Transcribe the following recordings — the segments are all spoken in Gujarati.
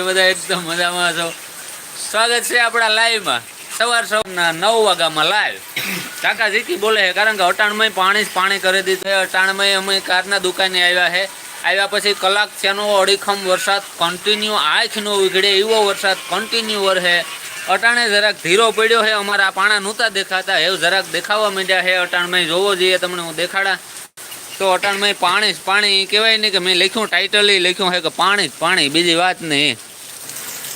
કે બધા એકદમ મજામાં છો. સ્વાગત છે આપણા લાઈવમાં. સવાર સવારના નવ વાગ્યામાં લાઈવ. કાકા જીકી બોલે છે, કારણ કે અટાણમાં પાણી જ પાણી કરી દીધું અટાણમાં અમે કારના દુકાને આવ્યા છે. આવ્યા પછી કલાક થયાનો, અડીખમ વરસાદ કન્ટિન્યુ આંખ નો ઉઘડે એવો વરસાદ કન્ટિન્યુ વરસે અટાણે જરાક ધીરો પડ્યો છે, અમારા પાણા નહોતા દેખાતા. એવું જરાક દેખાવા માંડ્યા છે અટાણમાં જોવો જોઈએ, તમને હું દેખાડા. તો અટાણમાં પાણી જ પાણી કહેવાય ને કે મેં લખ્યું ટાઇટલ લખ્યું છે કે પાણી જ પાણી, બીજી વાત નહીં.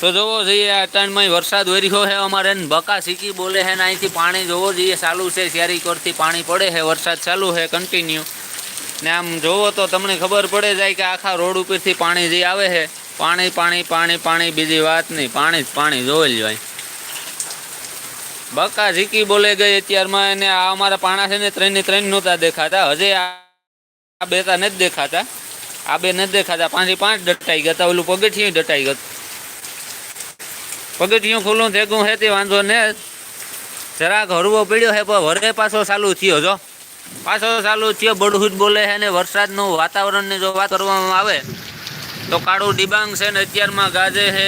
તો જોવો જોઈએ અટાણમાં વરસાદ વર્યો છે અમારે. બકા સીકી બોલે છે ને અહીંથી પાણી જોવો જોઈએ, ચાલુ છે શેરી કોરથી પાણી પડે છે, વરસાદ ચાલુ છે કન્ટિન્યુ ને આમ જોવો તો તમને ખબર પડે જાય કે આખા રોડ ઉપરથી પાણી જે આવે છે, પાણી પાણી પાણી પાણી, બીજી વાત નહીં, પાણી જ પાણી જોઈ લ્યો બકા ઝીકી બોલે ગઈ અત્યારમાં એને આ અમારા પાણા છે ને ત્રણ ને ત્રણ નહોતા દેખાતા. હજે આ બેતા નથી દેખાતા. આ બે નથી દેખાતા. પાંચથી પાંચ દટાઈ ગયા તા, ઓલું પગથિયું દટાઈ ગયું. પગથિયું ખુલ્લું થેગું હે તે વાંધો ને. જરાક હરવો પડ્યો હે પણ વરે પાછો ચાલુ થયો, જો. પાછો ચાલુ થયો બડહુદ બોલે છે ને વરસાદનું વાતાવરણની જો વાત કરવામાં આવે, તો કાળું ડિબાંગ છે ને અત્યારમાં ગાજે છે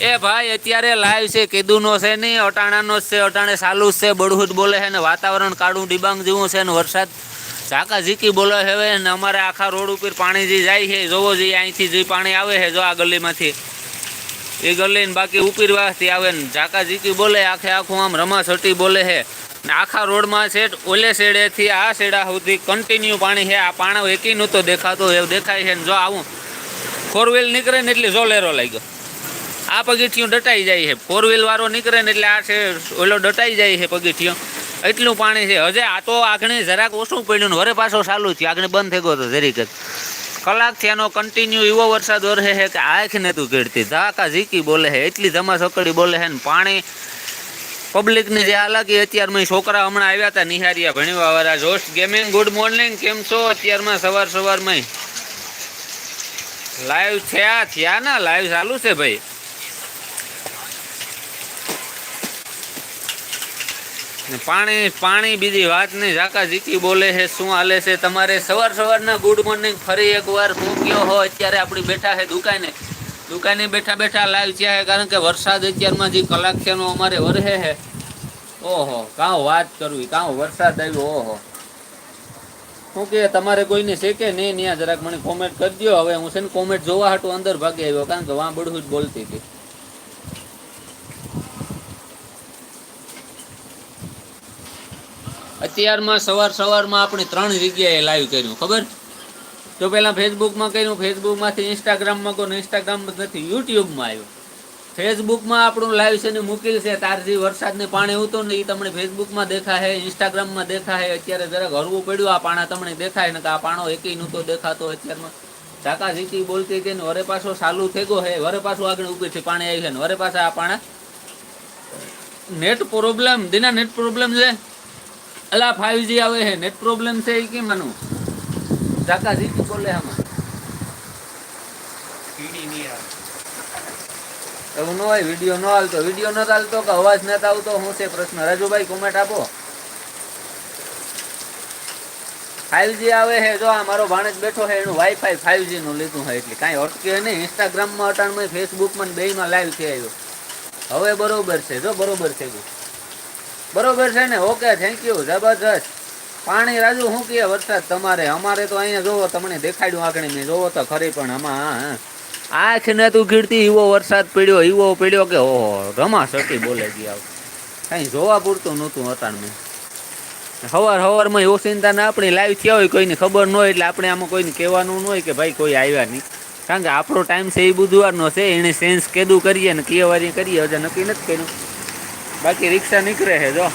એ ભાઈ, અત્યારે લાઈવ છે કીધુંનો છે નહીં, અટાણાનો જ છે, અટાણે ચાલુ છે બળહુદ બોલે છે ને વાતાવરણ કાળું ડિબાંગ જેવું છે ને વરસાદ ઝાકા ઝીકી બોલે હવે, ને અમારે આખા રોડ ઉપર પાણી જે જાય છે, જોવો જોઈએ, અહીંથી જે પાણી આવે છે, જો આ ગલીમાંથી. એ ગલી ને બાકી ઉપીરવાથી આવે ને ઝાકા ઝીકી બોલે, આખે આખું આમ રમાસટી બોલે છે. ને આખા રોડમાં છે ઓલે શેડેથી આ શેડા સુધી કન્ટિન્યુ પાણી છે, આ પાણો એકી નહોતો દેખાતો, એવું દેખાય છે ને જો આવું. ફોર વ્હીલ નીકળે ને એટલે જોલેરો લાગ્યો. આ પગીઠિયું ડટાઈ જાય છે. ફોર વ્હીલ વાળો નીકળે ને એટલે આ છે, ઓલો ડટાઈ જાય છે પગીઠિયું એટલું પાણી છે. હજે આ તો આગળ જરાક ઓછું પડ્યું ને વરે પાછો ચાલુ થયું. આગળ બંધ થઈ ગયો હતો જરીક જ. કલાકથી આનો કન્ટિન્યુ એવો વરસાદ વરસે છે કે આંખ ને તું કેળતી ધાકા ઝીકી બોલે છે. એટલી ધમાસકડી બોલે છે ને પાણી. પબ્લિકની જે હાલાકી અત્યારમાં છોકરા હમણાં આવ્યા હતા નિહારિયા ભણીવા વાળા. જોશ ગેમિંગ ગુડ મોર્નિંગ કેમ છો? અત્યારમાં સવાર સવારમાં લાઈવ થયા થયા ના લાઈવ ચાલુ છે ભાઈ. પાણી પાણી બીજી વાત નહીં ઝાકા ઝીકી બોલે છે, શું હાલે છે? તમારે સવાર સવારના ગુડ મોર્નિંગ ફરી એકવાર હું કયો હો. અત્યારે આપણી બેઠા છે દુકાને. દુકાને બેઠા બેઠા લાઈવ થયા છે, કારણ કે વરસાદ અત્યારમાં જે કલાક થયાનો અમારે વરહે છે. ઓહો, કાં વાત કરવી, કાં વરસાદ આવ્યો, ઓહો. શું કે તમારે કોઈને છે કે નહીં, ત્યાં જરાક મને કોમેન્ટ કરી દો હવે હું છે ને કોમેન્ટ જોવા હાટું અંદર ભાગી આવ્યો, કારણ કે વાં બડું જ બોલતી હતી. અત્યારમાં સવાર સવારમાં આપણે ત્રણ જગ્યાએ લાઈવ કર્યું, ખબર? તો પહેલાં ફેસબુકમાં કર્યું ફેસબુકમાંથી ઇન્સ્ટાગ્રામમાં કોઈ ઇન્સ્ટાગ્રામ નથી યુટ્યુબમાં આવ્યું. ફેસબુકમાં આપણું લાઈવ છે ને મૂકેલ છે તારજી વરસાદને પાણી ઉતો ને એ તમને ફેસબુકમાં દેખાય ઇન્સ્ટાગ્રામમાં દેખાય અત્યારે જરાક હરવું પડ્યું, આ પાણા તમને દેખાય ને કે આ પાણો એકેય નહોતો દેખાતો અત્યારમાં. ઝાકા ઝીકી બોલતી હતી ને વરે પાછો ચાલુ થેગો હે, વરે પાછું આગળ ઊભી છે પાણી આવી છે ને વરે પાછા આ પાણા. નેટ પ્રોબ્લેમ દિના નેટ પ્રોબ્લેમ છે? અલા ફાઈવ જી આવે છે નેટ પ્રોબ્લેમ છે એ કેમ આનું? ઝાકા ઝીકી બોલે આમાં. એવું ન હોય વીડિયો ન હાલતો. વીડિયો ન હાલતો કે અવાજ નથી આવતો હું છે પ્રશ્ન? રાજુભાઈ કોમેન્ટ આપો. ફાઈવ જી આવે છે જો આ મારો ભાણેજ બેઠો છે એનું વાઈફાઈ ફાઈવ જી નું લીધું હોય એટલે કાંઈ અટકે નહીં. ઇન્સ્ટાગ્રામમાં અટાણમાં ફેસબુકમાં બેયમાં લાઈવ થઈ આવ્યો. હવે બરોબર છે જો બરોબર છે. ગયું બરોબર છે ને? ઓકે થેન્ક યુ જબરજસ્ત. પાણી રાજુ શું કહે વરસાદ તમારે? અમારે તો અહીંયા જોવો, તમને દેખાડ્યું આગળ મેં. જોવો તો ખરી પણ આમાં આંખ ને તું ઘીડતી એવો વરસાદ પડ્યો એવો પડ્યો કે ઓહો રમા સટી બોલે ગયા કઈ જોવા પૂરતું નહોતું અટાણ મેં. સવાર સવારમાં એવો ચિંતા ના, આપણી લાઈવ થયા હોય, કોઈને ખબર ન હોય, એટલે આપણે આમાં કોઈને કહેવાનું ન હોય કે ભાઈ કોઈ આવ્યા નહીં. કારણ કે આપણો ટાઈમ છે એ બુધવારનો છે, એને સેન્સ કેદું કરીએ ને કેવારી વારી કરીએ, હજુ નક્કી નથી કર્યું. બાકી રિક્ષા નીકળે છે, જો.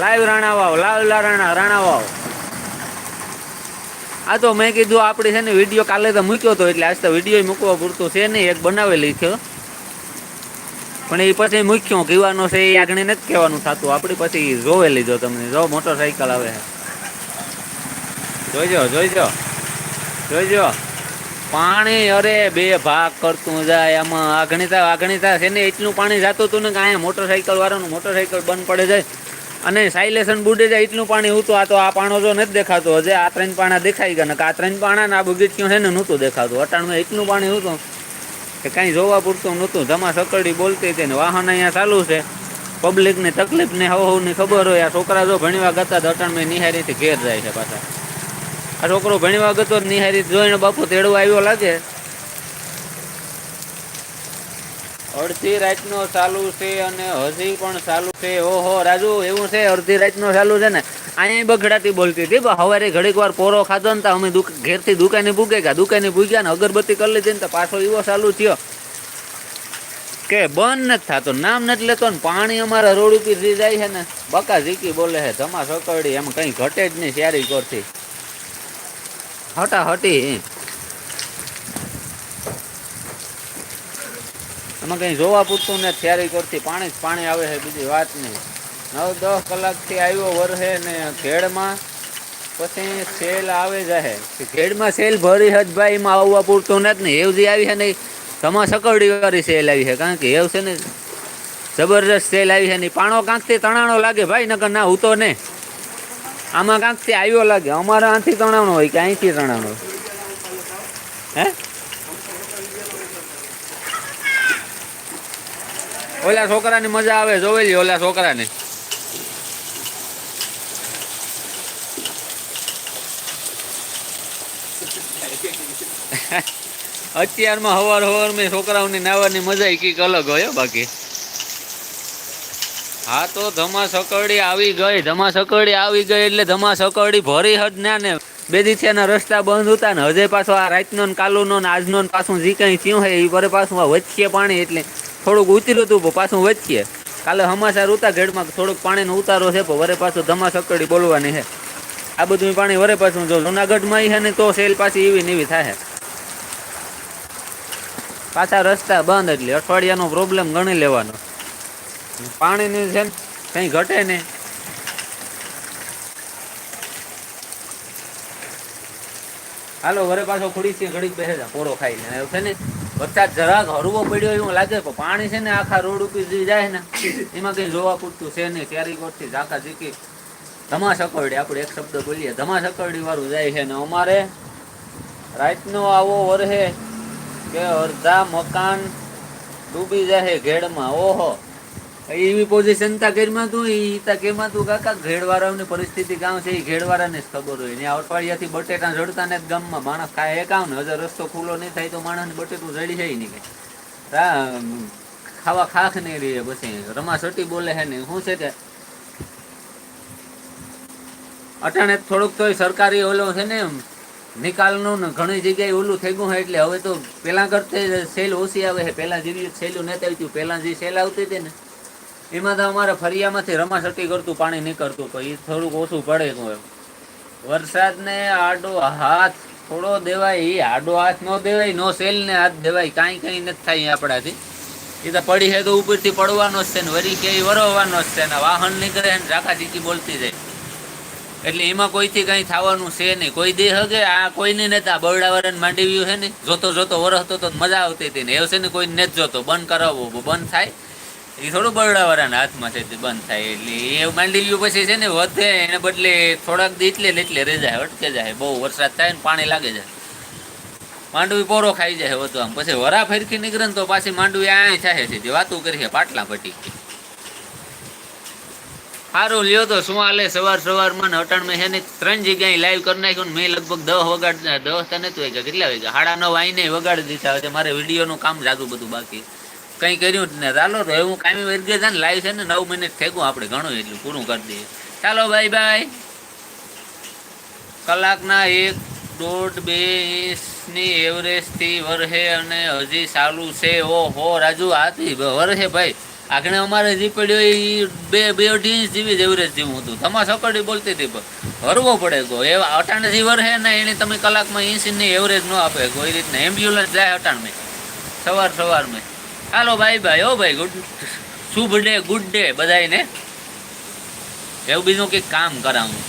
લાઈવ રાણા વાવ લાઈવ રાણા રાણા વાવ આ તો મેં કીધું આપણે છે ને વીડિયો કાલે તો મૂક્યો હતો, એટલે આજ તો વીડિયો મૂકવા પૂરતું છે નહીં, એક બનાવેલી છે. પણ એ પછી મૂક્યો કહેવાનો છે એ આગળ નથી કહેવાનું થતું. આપણે પછી જોવે લીધો તમને, જો મોટરસાઇકલ આવે. જોઈજો જોઈજો. જોઈજો. પાણી અરે બે ભાગ કરતું જાય. આમાં આગણીતા આગણીતા છે ને એટલું પાણી જતું હતું ને કે અહીંયા મોટરસાઇકલ વાળાનું મોટરસાઇકલ બંધ પડે જાય. અને સાયલેશન બુડે જાય એટલું પાણી હતું. આ તો આ પાણો જો નથી દેખાતો. હજે આ ત્રણ પાણા દેખાઈ ગયા. ને આ ત્રણ પાણા ને આ બગીચિયું છે ને નહોતું દેખાતું. અટાણમાં એટલું પાણી હતું કે કાંઈ જોવા પૂરતું નહોતું. ધમા સકડી બોલતી હતી ને વાહન અહીંયા ચાલુ છે. પબ્લિકની તકલીફ ને હવ હવની ખબર હોય. આ છોકરા જો ભણવા ગતા અટાણમાં નિહારીથી ઘેર જાય છે પાછા. આ છોકરો ભણવા ગતો નિહારી જોઈને બાપુ તેડવા આવ્યો લાગે. અડધી રાતનો ચાલુ છે અને હજી પણ ચાલુ છે. ઓહો, રાજુ, એવું છે? અડધી રાતનો ચાલુ છે ને? અહીંયા બગડાતી બોલતી હતી. હવારે ઘડીક વાર પોરો ખાધો ને તો અમે ઘેરથી દુકાને ભૂગે ગયા. દુકાને ભૂગ્યા ને અગરબત્તી કરી લીધી ને તો પાછો એવો ચાલુ થયો. કે બંધ નથી થતો. નામ નથી લેતો ને પાણી અમારા રોડ ઉપર જાય છે ને, બકા ઝીકી બોલે છે ધમા સકડી એમ કઈ ઘટે જ નહીં, શેરી કરતી હટા, હટી. એમાં કઈ જોવા પૂરતું ને તૈયારી કરતી પાણી જ પાણી આવે છે, બીજી વાત નહીં. નવ દસ કલાકથી આવ્યો વરહે ને ખેડમાં પછી સેલ આવે જાય ખેડમાં સેલ ભરી હજ ભાઈ, એમાં આવવા પૂરતું નથી ને. એવું જે આવી છે ને તમા સકરડી વાળી સેલ આવી છે. કારણ કે એવું છે ને જબરજસ્ત સેલ આવી છે ને પાણો કાંકથી તણાણો લાગે. ભાઈ, નકર ના, હું તો ને આમાં કાંકથી આવ્યો લાગે. અમારા આથી તણાવનો હોય કે અહીંથી તણાવનો હે? ઓલા છોકરાની મજા આવે જોવેલી ઓલા છોકરાને. અત્યારમાં હવાર હવાર મેં છોકરાઓની નાવાની મજા કંઈક અલગ હોય બાકી. હા તો ધમા સકડી આવી ગઈ. ધમા સકડી આવી ગઈ એટલે ધમા સકડી ભરી હદ ના ને છે ને રસ્તા બંધ હતા ને હજે પાછો આ રાતનો ને કાલુનો ને આજનો ને પાછું જે કંઈ થયું હોય એ ભરે પાછું આ વચ્ચે પાણી એટલે થોડુંક ઉતર્યું હતું પાછું વચ્ચે કાલે હમાસાર ઉતા ઘેડમાં થોડુંક પાણીનો ઉતારો છે વરે પાછું ધમા સકડી બોલવાની છે. આ બધું પાણી વરે પાછું જો જુનાગઢમાં છે ને તો સેલ પાછી એવી ને એવી થાય. પાછા રસ્તા બંધ એટલે અઠવાડિયાનો પ્રોબ્લેમ ગણી લેવાનો. પાણીની છે ને કંઈ ઘટે નહીં. હાલો, વરે પાછો ખુડી છે, ઘડીક બેસે છે પોરો ખાઈને છે ને? વરસાદ જરાક હરવો પડ્યો એવું લાગે, પણ પાણી છે ને આખા રોડ ઉપર જાય ને, એમાં કઈ જોવા પૂરતું છે નહીં. ક્યારેક વર્ષથી ઝાકા ઝીકી ધમા સકવડી આપણે એક શબ્દ બોલીએ ધમા સકવડી વાળું જાય છે ને. અમારે રાતનો આવો વરહે કે અડધા મકાન ડૂબી જાય ઘેડમાં. ઓહો. એવી પોઝિશન તા ઘેરમાં તું, ઈ તા કેમાં તું કાકા ઘેડવાળાઓની પરિસ્થિતિ ગામ છે એ ઘેડવાળાને જ ખબર હોય. ને અઠવાડિયાથી બટેટા જડતા ને ગામ ગામમાં માણસ ખાય. એક આવ ને હજાર રસ્તો ખુલ્લો નહીં થાય તો માણસને બટેટું જડી જાય નહીં કઈ. ખાવા ખાખ નહીં રહે પછી. રમા સટી બોલે હે ને શું છે કે? અટાણે થોડુંક તોય સરકારી ઓલો છે ને નિકાલનું ને ઘણી જગ્યાએ ઓલું થઈ ગયું છે એટલે હવે તો પેલા કરતા સેલ ઓછી આવે છે. પેલા જેવી સેલું નથી આવતી પેલા જે સેલ આવતી હતી ને એમાં તો અમારે ફરિયામાંથી રમાસટી કરતું, પાણી નીકળતું, તો એ થોડુંક ઓછું પડે તો એમ. વરસાદને આડો હાથ થોડો દેવાય એ આડો હાથ ન દેવાય, નો સેલ ને હાથ દેવાય, કાંઈ કંઈ નથી થાય આપણાથી. એ તો પડી છે તો ઉપરથી પડવાનો જ છે ને, વરી કે વરવવાનો જ છે ને, વાહન નીકળે ને ઝાકા ચીચી બોલતી જાય. એટલે એમાં કોઈથી કંઈ થવાનું છે નહીં. કોઈ દે હગે, આ કોઈને નથી બરડાવરણ માંડી ગયું છે ને, જોતો જોતો વરસતો તો મજા આવતી હતી ને, એવું છે ને કોઈ નથી જોતો. બંધ કરાવવો, બંધ થાય. એ થોડું બરડાવાળાના હાથમાં છે બંધ થાય એટલે એ માંડી લીધું પછી છે ને વધે, એને બદલે થોડાક દી એટલે એટલે રહી જાય અટકે જાય. બહુ વરસાદ થાય ને પાણી લાગે જાય. માંડવી પોરો ખાઈ જાય વધુ આમ. પછી વરા ફેરકી નીકળે ને તો પાછી માંડવી આ થાય છે. વાતું કરી છે પાટલા પટી સારું લ્યો તો શું હાલે? સવાર સવારમાં અટાણમાં છે ને ત્રણ જગ્યાએ લાઈવ કરી નાખ્યું ને મેં લગભગ દસ વગાડ, દસ તો નથી વાગ્યા. કેટલા વાગ્યા? સાડા નવ આઈને વગાડી દીધા. મારે વિડીયોનું કામ જાતું બધું બાકી. કંઈ કર્યું જ ને ચાલો તો હું કામી વર્ગે છે ને લાઈવ છે ને નવ મિનિટ ફેંકું આપણે ઘણું એટલું પૂરું કરી દઈએ. ચાલો, બાય બાય. કલાકના એક દોઢ બે ઇંચની એવરેજથી વરહે અને હજી ચાલુ છે. ઓહો, રાજુ આથી વરહે ભાઈ. આગળ અમારે જે પડ્યો એ બે બે અઢી ઇંચ જેવી જ એવરેજ જેવું હતું. તમારે સકડી બોલતી હતી, પણ હરવો પડે ગો. એ અટાણથી વરહે ને એને તમે કલાકમાં ઇંચની એવરેજ ન આપે કોઈ રીતના એમ્બ્યુલન્સ જાય અટાણમાં સવાર, સવારમાં. હાલો ભાઈ ભાઈ ઓ ભાઈ, ગુડ શુભ ડે, ગુડ ડે બધાને એવું બીજું કંઈક કામ કરાવું.